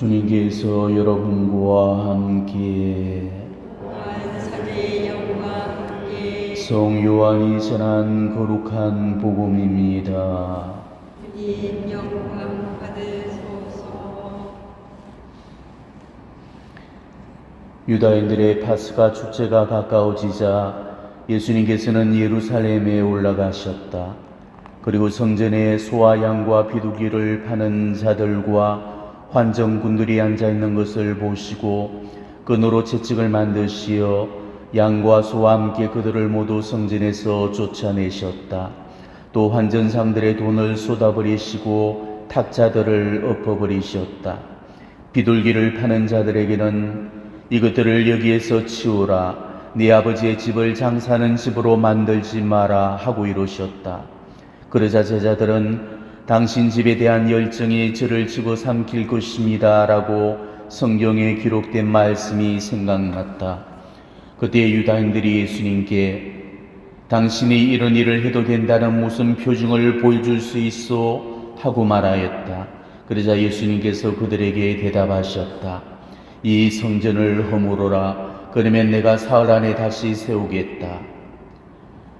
주님께서 여러분과 함께 성 요한이 전한 거룩한 복음입니다. 유다인들의 파스가 축제가 가까워지자 예수님께서는 예루살렘에 올라가셨다. 그리고 성전에 소와 양과 비둘기를 파는 자들과 환정군들이 앉아 있는 것을 보시고 끈으로 채찍을 만드시어 양과 소와 함께 그들을 모두 성전에서 쫓아내셨다. 또 환전상들의 돈을 쏟아버리시고 탁자들을 엎어버리셨다. 비둘기를 파는 자들에게는 이것들을 여기에서 치우라. 네 아버지의 집을 장사하는 집으로 만들지 마라 하고 이루셨다. 그러자 제자들은 당신 집에 대한 열정이 저를 치고 삼킬 것입니다. 라고 성경에 기록된 말씀이 생각났다. 그때 유다인들이 예수님께 당신이 이런 일을 해도 된다는 무슨 표징을 보여줄 수 있어? 하고 말하였다. 그러자 예수님께서 그들에게 대답하셨다. 이 성전을 허물어라. 그러면 내가 사흘 안에 다시 세우겠다.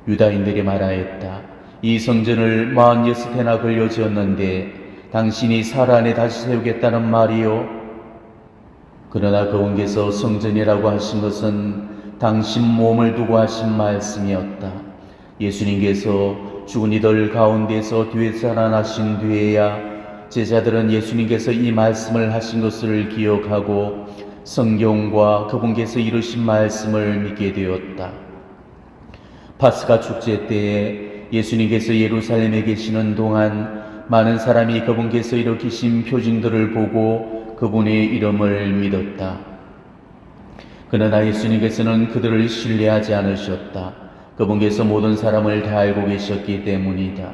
유다인들이 말하였다. 이 성전을 마흔여섯 해나 걸려 지었는데 당신이 사흘 안에 다시 세우겠다는 말이요? 그러나 그분께서 성전이라고 하신 것은 당신 몸을 두고 하신 말씀이었다. 예수님께서 죽은 이들 가운데서 뒤에 살아나신 뒤에야 제자들은 예수님께서 이 말씀을 하신 것을 기억하고 성경과 그분께서 이루신 말씀을 믿게 되었다. 파스가 축제 때에 예수님께서 예루살렘에 계시는 동안 많은 사람이 그분께서 일으키신 표징들을 보고 그분의 이름을 믿었다. 그러나 예수님께서는 그들을 신뢰하지 않으셨다. 그분께서 모든 사람을 다 알고 계셨기 때문이다.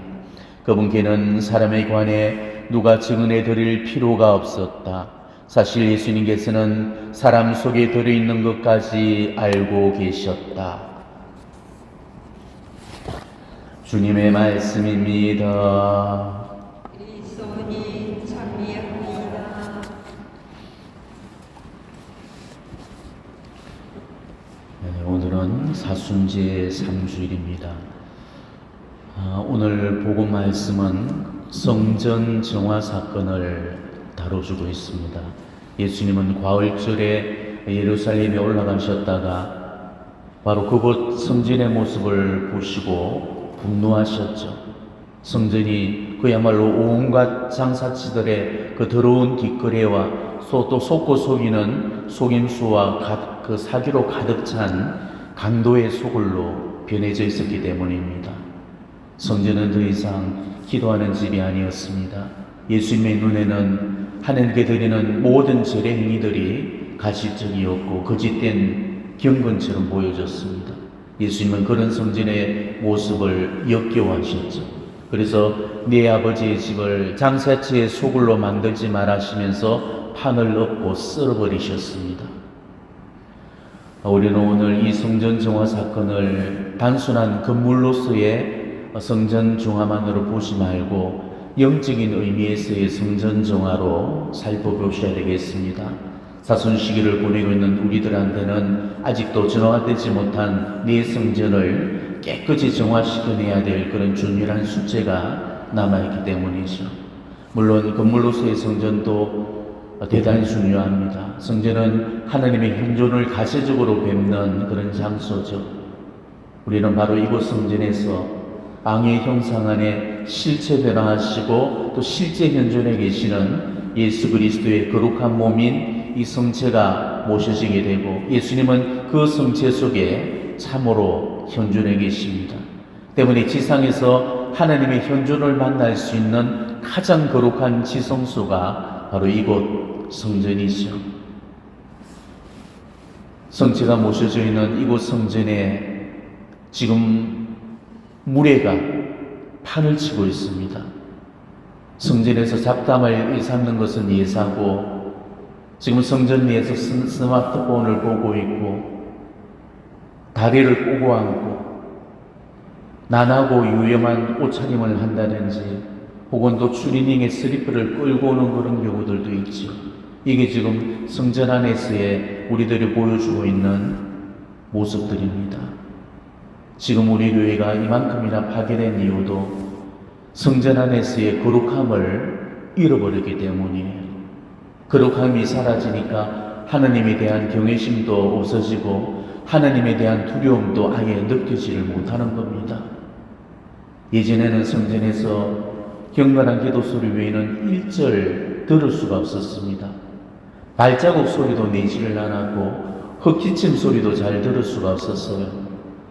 그분께는 사람에 관해 누가 증언해 드릴 필요가 없었다. 사실 예수님께서는 사람 속에 들어있는 것까지 알고 계셨다. 주님의 말씀입니다. 그리스도니 찬미합니다 네, 오늘은 사순제 3주일입니다. 아, 오늘 복음 말씀은 성전 정화 사건을 다뤄주고 있습니다. 예수님은 과월절에 예루살렘에 올라가셨다가 바로 그곳 성전의 모습을 보시고 분노하셨죠. 성전이 그야말로 온갖 장사치들의 그 더러운 뒷거래와 소- 또 속고 속이는 속임수와 가- 그 사기로 가득 찬 강도의 소굴로 변해져 있었기 때문입니다. 성전은 더 이상 기도하는 집이 아니었습니다. 예수님의 눈에는 하나님께 드리는 모든 절의 행위들이 가시적이었고 거짓된 경건처럼 보여졌습니다. 예수님은 그런 성전의 모습을 역겨워하셨죠. 그래서 네 아버지의 집을 장사치의 소굴로 만들지 말하시면서 판을 엎고 쓸어버리셨습니다. 우리는 오늘 이 성전 정화 사건을 단순한 건물로서의 성전 정화만으로 보지 말고 영적인 의미에서의 성전 정화로 살펴보셔야 되겠습니다. 사순 시기를 보내고 있는 우리들한테는 아직도 정화되지 못한 내 성전을 깨끗이 정화시켜내야 될 그런 중요한 숙제가 남아있기 때문이죠. 물론 건물로서의 성전도 대단히 중요합니다. 성전은 하나님의 현존을 가시적으로 뵙는 그런 장소죠. 우리는 바로 이곳 성전에서 왕의 형상 안에 실체 변화하시고 또 실제 현존에 계시는 예수 그리스도의 거룩한 몸인 이 성체가 모셔지게 되고 예수님은 그 성체 속에 참으로 현존해 계십니다. 때문에 지상에서 하나님의 현존을 만날 수 있는 가장 거룩한 지성소가 바로 이곳 성전이죠. 성체가 모셔져 있는 이곳 성전에 지금 무례가 판을 치고 있습니다. 성전에서 잡담을 삼는 것은 예사고 지금 성전 내에서 스- 스마트폰을 보고 있고 다리를 꼬고 앉고 난하고 유염한 옷차림을 한다든지 혹은 또 추리닝의 슬리퍼를 끌고 오는 그런 경우들도 있죠. 이게 지금 성전 안에서의 우리들이 보여주고 있는 모습들입니다. 지금 우리 교회가 이만큼이나 파괴된 이유도 성전 안에서의 거룩함을 잃어버렸기 때문이에요. 거룩함이 사라지니까 하나님에 대한 경외심도 없어지고 하나님에 대한 두려움도 아예 느껴지를 못하는 겁니다. 예전에는 성전에서 경건한 기도 소리 외에는 일절 들을 수가 없었습니다. 발자국 소리도 내지를 않았고 흙기침 소리도 잘 들을 수가 없었어요.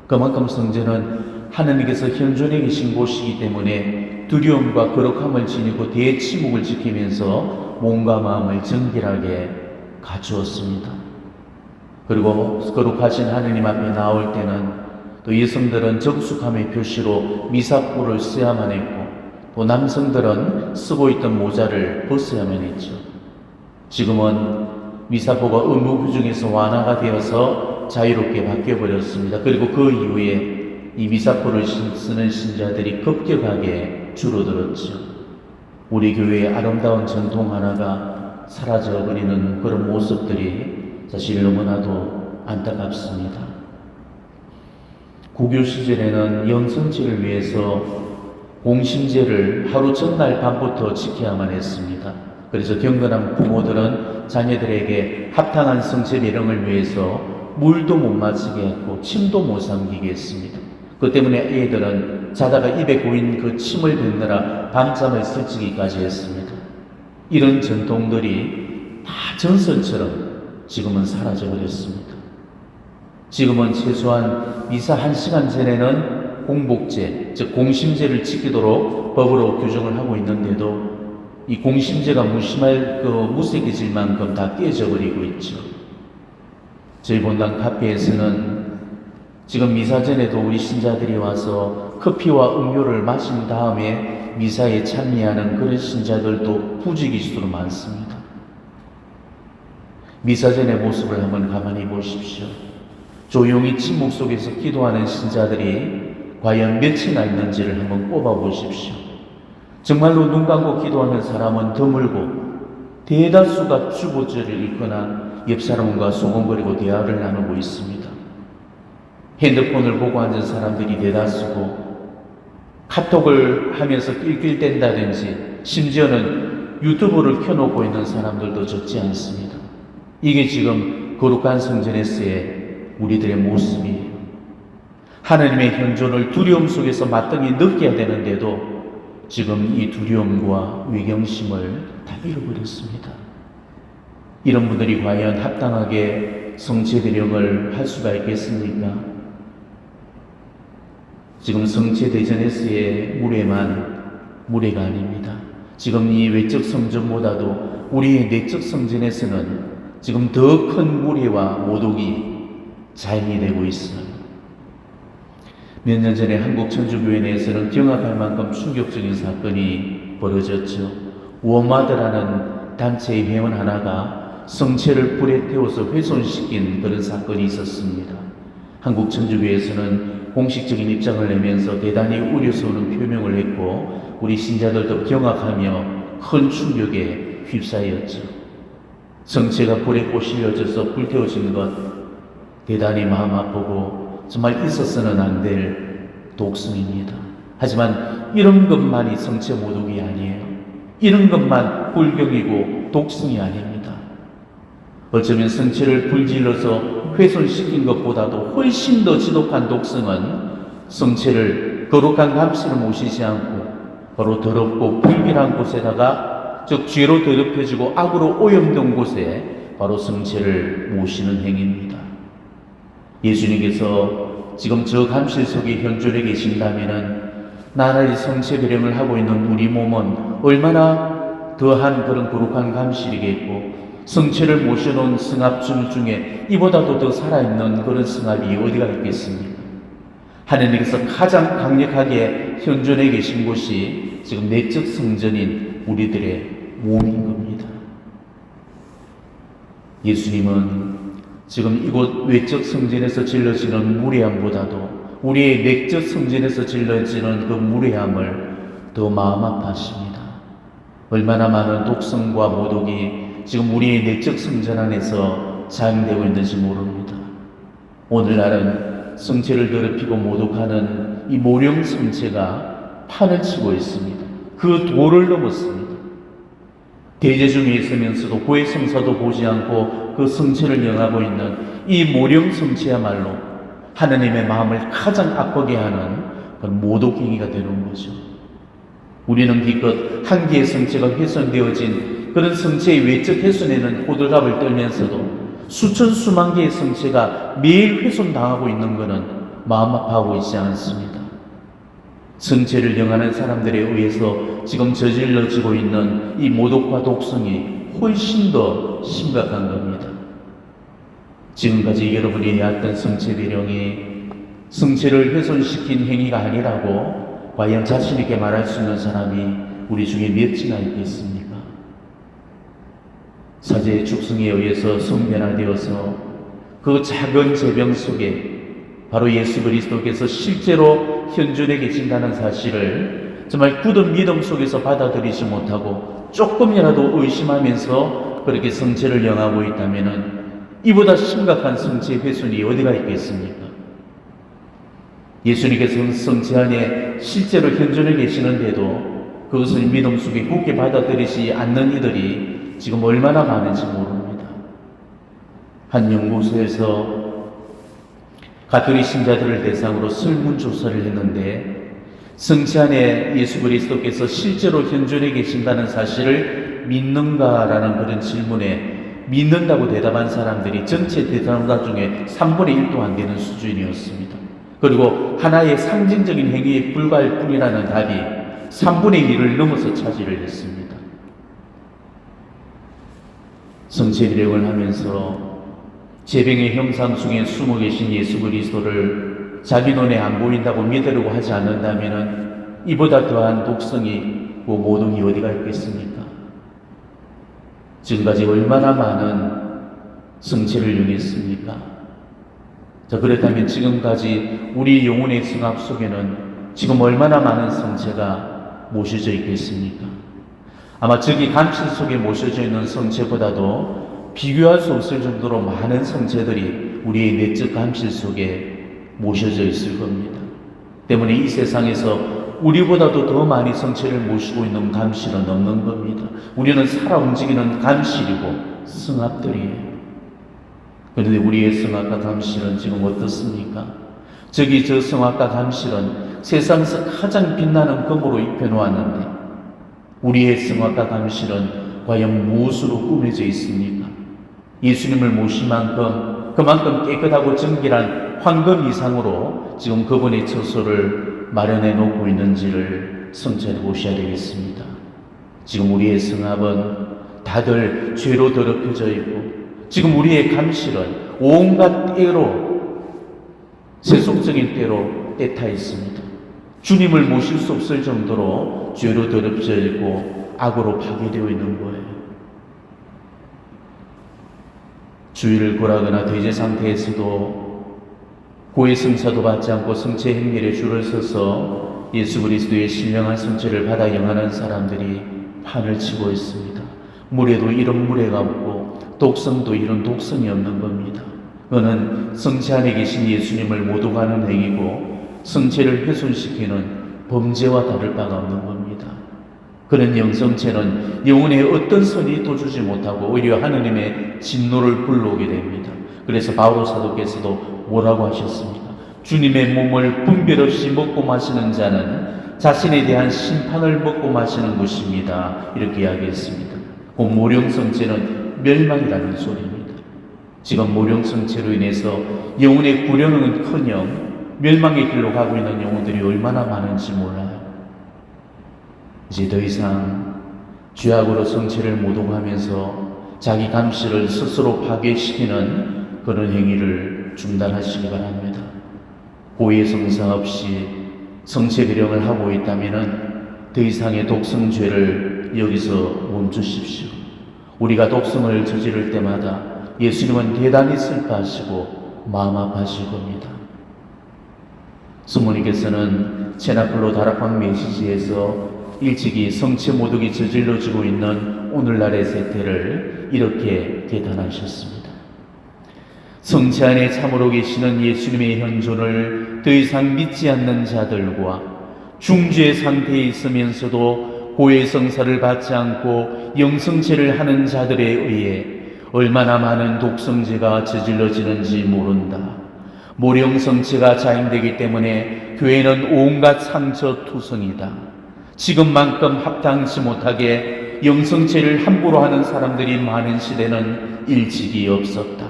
그만큼 성전은 하나님께서 현존해 계신 곳이기 때문에 두려움과 거룩함을 지니고 대치목을 지키면서 몸과 마음을 정결하게 갖추었습니다. 그리고 거룩하신 하나님 앞에 나올 때는 또 여성들은 정숙함의 표시로 미사포를 써야만 했고 또 남성들은 쓰고 있던 모자를 벗어야만 했죠. 지금은 미사포가 의무 규정에서 완화가 되어서 자유롭게 바뀌어 버렸습니다. 그리고 그 이후에 이 미사포를 신- 쓰는 신자들이 급격하게 줄어들었죠. 우리 교회의 아름다운 전통 하나가 사라져 버리는 그런 모습들이 사실 너무나도 안타깝습니다. 고교 시절에는 영성체를 위해서 공심제를 하루 전날 밤부터 지켜야만 했습니다. 그래서 경건한 부모들은 자녀들에게 합당한 성체 매령을 위해서 물도 못 마시게 했고 침도 못 삼기게 했습니다. 그 때문에 애들은 자다가 입에 고인 그 침을 뱉느라 밤잠을 설치기까지 했습니다. 이런 전통들이 다 전설처럼 지금은 사라져 버렸습니다. 지금은 최소한 미사 한 시간 전에는 공복제, 즉 공심제를 지키도록 법으로 규정을 하고 있는데도 이 공심제가 무심할 그 무색해질 만큼 다 깨져 버리고 있죠. 저희 본당 카페에서는 지금 미사 전에도 우리 신자들이 와서 커피와 음료를 마신 다음에 미사에 참여하는 그런 신자들도 부지기수로 많습니다. 미사 전의 모습을 한번 가만히 보십시오. 조용히 침묵 속에서 기도하는 신자들이 과연 몇이나 있는지를 한번 꼽아 보십시오. 정말로 눈 감고 기도하는 사람은 드물고 대다수가 주보절을 읽거나 옆 사람과 소곤거리고 대화를 나누고 있습니다. 핸드폰을 보고 앉은 사람들이 대다수고 카톡을 하면서 낄낄댄다든지 심지어는 유튜브를 켜놓고 있는 사람들도 적지 않습니다. 이게 지금 거룩한 성전에서의 우리들의 모습이에요. 하나님의 현존을 두려움 속에서 마땅히 느껴야 되는데도 지금 이 두려움과 위경심을 다 잃어버렸습니다. 이런 분들이 과연 합당하게 성체 대령을 할 수가 있겠습니까? 지금 성체 대전에서의 무례만 무례가 아닙니다. 지금 이 외적 성전보다도 우리의 내적 성전에서는 지금 더 큰 무례와 모독이 자행이 되고 있어요. 몇년 전에 한국 천주교회 내에서는 경악할 만큼 충격적인 사건이 벌어졌죠. 워마드라는 단체의 회원 하나가 성체를 불에 태워서 훼손시킨 그런 사건이 있었습니다. 한국 천주교에서는 공식적인 입장을 내면서 대단히 우려스러운 표명을 했고 우리 신자들도 경악하며 큰 충격에 휩싸였죠. 성체가 불에 꼬실려져서 불태워진 것 대단히 마음 아프고 정말 있어서는 안 될 독성입니다. 하지만 이런 것만이 성체 모독이 아니에요. 이런 것만 불경이고 독성이 아닙니다. 어쩌면 성체를 불질러서 훼손시킨 것보다도 훨씬 더 지독한 독성은 성체를 거룩한 감시를 모시지 않고 바로 더럽고 불길한 곳에다가 즉 죄로 더럽혀지고 악으로 오염된 곳에 바로 성체를 모시는 행위입니다. 예수님께서 지금 저 감실 속에 현존해 계신다면은 나날이 성체 배령을 하고 있는 우리 몸은 얼마나 더한 그런 거룩한 감실이겠고 성체를 모셔놓은 승합줄 중에 이보다도 더 살아있는 그런 승합이 어디가 있겠습니까? 하나님께서 가장 강력하게 현존해 계신 곳이 지금 내적 성전인 우리들의 몸인 겁니다. 예수님은 지금 이곳 외적 성전에서 질러지는 무례함보다도 우리의 내적 성전에서 질러지는 그 무례함을 더 마음 아파하십니다. 얼마나 많은 독성과 모독이 지금 우리의 내적 성전 안에서 사용되고 있는지 모릅니다. 오늘날은 성체를 더럽히고 모독하는 이 모령 성체가 판을 치고 있습니다. 그 도를 넘었습니다. 대제중에 있으면서도 고해 성사도 보지 않고 그 성체를 영하고 있는 이 모령 성체야말로 하나님의 마음을 가장 아프게 하는 모독행위가 되는 거죠. 우리는 기껏 한 개의 성체가 훼손되어진 그런 성체의 외적 훼손에는 호들갑을 떨면서도 수천 수만 개의 성체가 매일 훼손당하고 있는 것은 마음 아파하고 있지 않습니다. 성체를 영하는 사람들에 의해서 지금 저질러지고 있는 이 모독과 독성이 훨씬 더 심각한 겁니다. 지금까지 여러분이 해왔던 성체 비령이 성체를 훼손시킨 행위가 아니라고 과연 자신있게 말할 수 있는 사람이 우리 중에 몇이나 있겠습니까? 사제의 축성에 의해서 성변화되어서 그 작은 제병 속에 바로 예수 그리스도께서 실제로 현존해 계신다는 사실을 정말 굳은 믿음 속에서 받아들이지 못하고 조금이라도 의심하면서 그렇게 성체를 영하고 있다면은 이보다 심각한 성체 훼손이 어디가 있겠습니까? 예수님께서 성체 안에 실제로 현존해 계시는데도 그것을 믿음 속에 굳게 받아들이지 않는 이들이 지금 얼마나 많은지 모릅니다. 한 연구소에서 가톨릭 신자들을 대상으로 설문조사를 했는데 성체 안에 예수 그리스도께서 실제로 현존해 계신다는 사실을 믿는가라는 그런 질문에 믿는다고 대답한 사람들이 전체 대답자 중에 3분의 1도 안 되는 수준이었습니다. 그리고 하나의 상징적인 행위에 불과할 뿐이라는 답이 3분의 1을 넘어서 차지를 했습니다. 성체 비력을 하면서 제병의 형상 중에 숨어 계신 예수 그리스도를 자기 눈에 안 보인다고 믿으려고 하지 않는다면 이보다 더한 독성이 그 모동이 어디가 있겠습니까? 지금까지 얼마나 많은 성체를 용했습니까? 자, 그렇다면 지금까지 우리 영혼의 승합 속에는 지금 얼마나 많은 성체가 모셔져 있겠습니까? 아마 저기 감실 속에 모셔져 있는 성체보다도 비교할 수 없을 정도로 많은 성체들이 우리의 내적 감실 속에 모셔져 있을 겁니다. 때문에 이 세상에서 우리보다도 더 많이 성체를 모시고 있는 감실은 없는 겁니다. 우리는 살아 움직이는 감실이고 승합들이에요. 그런데 우리의 성악과 감실은 지금 어떻습니까? 저기 저 성악과 감실은 세상에서 가장 빛나는 금으로 입혀놓았는데 우리의 성악과 감실은 과연 무엇으로 꾸며져 있습니까? 예수님을 모신 만큼 그만큼 깨끗하고 정결한 황금 이상으로 지금 그분의 처소를 마련해 놓고 있는지를 성찰해 보셔야 되겠습니다. 지금 우리의 성합은 다들 죄로 더럽혀져 있고 지금 우리의 감실은 온갖 때로 세속적인 때로 때타 있습니다. 주님을 모실 수 없을 정도로 죄로 더럽혀져 있고 악으로 파괴되어 있는 거예요. 주의를 고라거나 돼지 상태에서도 고해 성사도 받지 않고 성체 행렬에 줄을 서서 예수 그리스도의 신령한 성체를 받아 영하는 사람들이 판을 치고 있습니다. 물에도 이런 물에가 없고 독성도 이런 독성이 없는 겁니다. 그는 성체 안에 계신 예수님을 모독하는 행위고 성체를 훼손시키는 범죄와 다를 바가 없는 겁니다. 그런 영성체는 영혼에 어떤 선이 도주지 못하고 오히려 하느님의 진노를 불러오게 됩니다. 그래서 바오로 사도께서도 뭐라고 하셨습니까? 주님의 몸을 분별 없이 먹고 마시는 자는 자신에 대한 심판을 먹고 마시는 것입니다. 이렇게 이야기했습니다. 그 모령성체는 멸망이라는 소리입니다. 지금 모령성체로 인해서 영혼의 구령은 커녕 멸망의 길로 가고 있는 영혼들이 얼마나 많은지 몰라요. 이제 더 이상 죄악으로 성체를 모독하면서 자기 감시를 스스로 파괴시키는 그런 행위를 중단하시기 바랍니다. 고의 성사 없이 성체 비령을 하고 있다면 더 이상의 독성죄를 여기서 멈추십시오. 우리가 독성을 저지를 때마다 예수님은 대단히 슬퍼하시고 마음 아파하실 겁니다. 스모니께서는 체나플로 다락방 메시지에서 일찍이 성체 모독이 저질러지고 있는 오늘날의 세태를 이렇게 계단하셨습니다. 성체 안에 참으로 계시는 예수님의 현존을 더 이상 믿지 않는 자들과 중주의 상태에 있으면서도 고해 성사를 받지 않고 영성체를 하는 자들에 의해 얼마나 많은 독성제가 저질러지는지 모른다. 모령성체가 자행되기 때문에 교회는 온갖 상처 투성이다. 지금만큼 합당치 못하게 영성체를 함부로 하는 사람들이 많은 시대는 일찍이 없었다.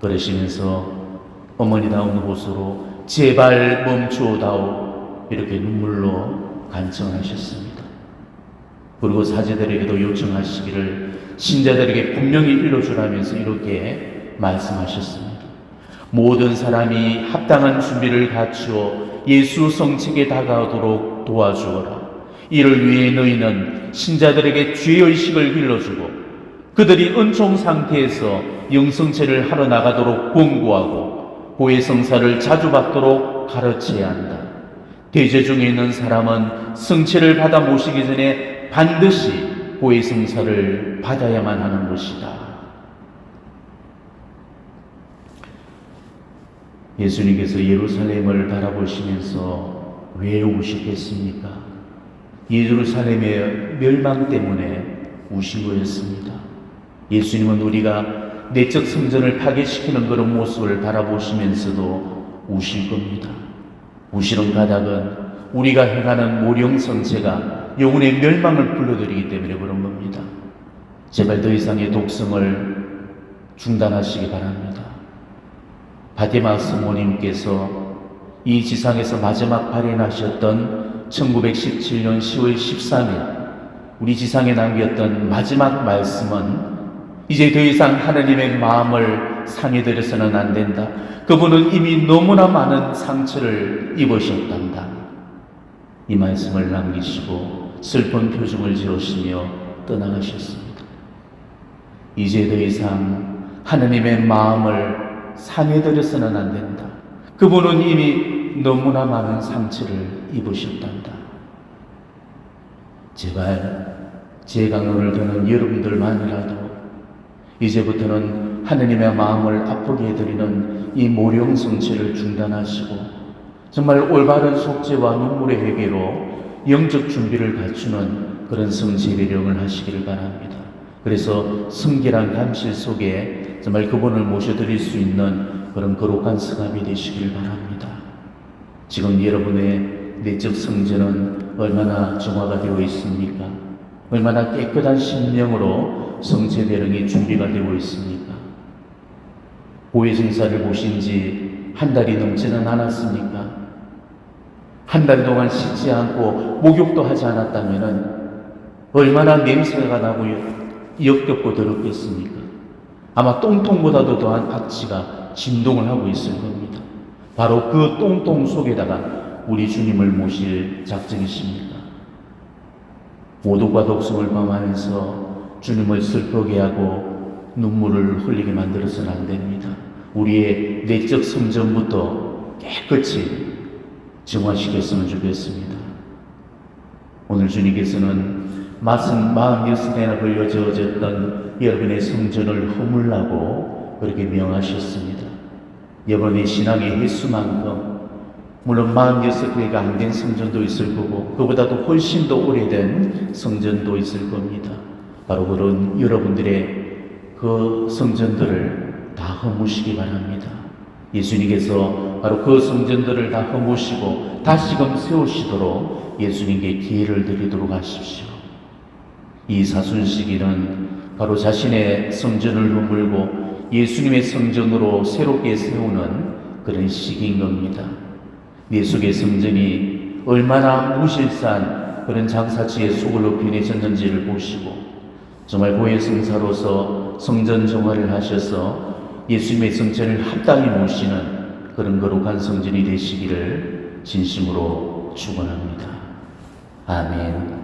그러시면서 어머니다운 곳으로 제발 멈추어다오 이렇게 눈물로 간청하셨습니다. 그리고 사제들에게도 요청하시기를 신자들에게 분명히 일러주라면서 이렇게 말씀하셨습니다. 모든 사람이 합당한 준비를 갖추어 예수 성책에 다가오도록 도와주어라. 이를 위해 너희는 신자들에게 죄의식을 길러주고 그들이 은총 상태에서 영성체를 하러 나가도록 권고하고 고해 성사를 자주 받도록 가르쳐야 한다. 대제 중에 있는 사람은 성체를 받아 모시기 전에 반드시 고해 성사를 받아야만 하는 것이다. 예수님께서 예루살렘을 바라보시면서 왜 우시겠습니까? 예루살렘의 멸망 때문에 우신 거였습니다. 예수님은 우리가 내적 성전을 파괴시키는 그런 모습을 바라보시면서도 우실 겁니다. 우시는 가닥은 우리가 행하는 모령 성체가 영혼의 멸망을 불러들이기 때문에 그런 겁니다. 제발 더 이상의 독성을 중단하시기 바랍니다. 바티마 스 모님께서 이 지상에서 마지막 발현하셨던 1917년 10월 13일 우리 지상에 남겼던 마지막 말씀은 이제 더 이상 하나님의 마음을 상해드려서는 안 된다. 그분은 이미 너무나 많은 상처를 입으셨단다. 이 말씀을 남기시고 슬픈 표정을 지으시며 떠나가셨습니다. 이제 더 이상 하나님의 마음을 상해드려서는 안 된다. 그분은 이미 너무나 많은 상처를 입으셨단다. 제발 제 강론을 듣는 여러분들만이라도 이제부터는 하느님의 마음을 아프게 해드리는 이 모령 성체를 중단하시고 정말 올바른 속죄와 눈물의 회개로 영적 준비를 갖추는 그런 성지배령을 하시기를 바랍니다. 그래서 성결한 감실 속에 정말 그분을 모셔드릴 수 있는 그런 거룩한 성함이 되시길 바랍니다. 지금 여러분의 내적 성전은 얼마나 정화가 되어 있습니까? 얼마나 깨끗한 심령으로 성체 대령이 준비가 되고 있습니까? 고해성사를 보신 지 한 달이 넘지는 않았습니까? 한 달 동안 씻지 않고 목욕도 하지 않았다면 얼마나 냄새가 나고 역겹고 더럽겠습니까? 아마 똥통보다도 더한 악취가 진동을 하고 있을 겁니다. 바로 그 똥통 속에다가 우리 주님을 모실 작정이십니다. 모독과 독성을 범하면서 주님을 슬프게 하고 눈물을 흘리게 만들어서는 안 됩니다. 우리의 내적 성전부터 깨끗이 정화시켰으면 좋겠습니다. 오늘 주님께서는 마흔 마흔 여섯 대나 걸려 지어졌던 여러분의 성전을 허물라고 그렇게 명하셨습니다. 여러분의 신앙의 횟수만큼 물론 마흔여섯 개가 안 된 성전도 있을 거고 그보다도 훨씬 더 오래된 성전도 있을 겁니다. 바로 그런 여러분들의 그 성전들을 다 허무시기 바랍니다. 예수님께서 바로 그 성전들을 다 허무시고 다시금 세우시도록 예수님께 기회를 드리도록 하십시오. 이 사순 시기는 바로 자신의 성전을 허물고 예수님의 성전으로 새롭게 세우는 그런 시기인 겁니다. 내 속의 성전이 얼마나 무실산 그런 장사치의 속을로 변해졌는지를 보시고 정말 고해 성사로서 성전 정화를 하셔서 예수님의 성전을 합당히 모시는 그런 거룩한 성전이 되시기를 진심으로 축원합니다. 아멘.